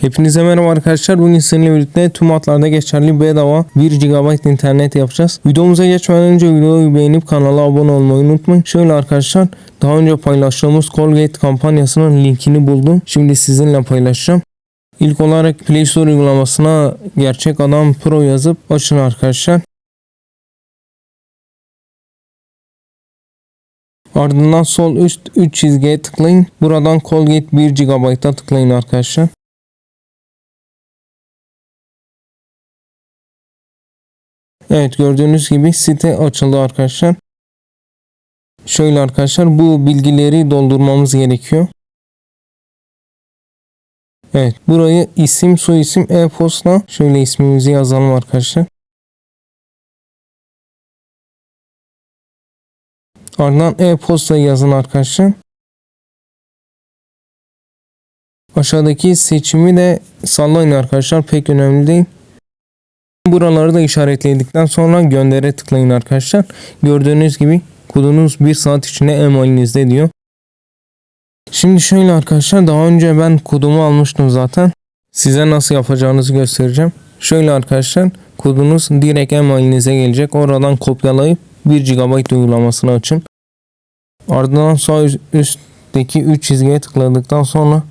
Hepinize merhaba arkadaşlar. Bugün sizinle birlikte tüm hatlarda geçerli bedava 1 GB internet yapacağız. Videomuza geçmeden önce videoyu beğenip kanala abone olmayı unutmayın. Şöyle arkadaşlar daha önce paylaştığımız Colgate kampanyasının linkini buldum. Şimdi sizinle paylaşacağım. İlk olarak Play Store uygulamasına Gerçek Adam Pro yazıp açın arkadaşlar. Ardından sol üst 3 çizgiye tıklayın. Buradan Colgate 1 GB'a tıklayın arkadaşlar. Evet gördüğünüz gibi site açıldı arkadaşlar. Şöyle arkadaşlar bu bilgileri doldurmamız gerekiyor. Evet burayı isim soyisim e-posta şöyle ismimizi yazalım arkadaşlar. Ardından e-posta yazın arkadaşlar. Aşağıdaki seçimi de sallayın arkadaşlar pek önemli değil. Buraları da işaretledikten sonra göndere tıklayın arkadaşlar. Gördüğünüz gibi kodunuz 1 saat içinde e-mailinizde diyor. Şimdi şöyle arkadaşlar daha önce ben kodumu almıştım zaten. Size nasıl yapacağınızı göstereceğim. Şöyle arkadaşlar kodunuz direkt e-mailinize gelecek. Oradan kopyalayıp 1 GB uygulamasını açın. Ardından sağ üstteki 3 çizgiye tıkladıktan sonra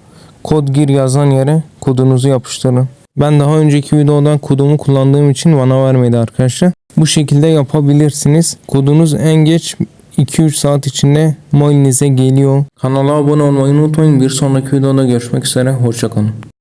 kod gir yazan yere kodunuzu yapıştırın. Ben daha önceki videodan kodumu kullandığım için bana vermedi arkadaşlar. Bu şekilde yapabilirsiniz. Kodunuz en geç 2-3 saat içinde mailinize geliyor. Kanala abone olmayı unutmayın. Bir sonraki videoda görüşmek üzere. Hoşçakalın.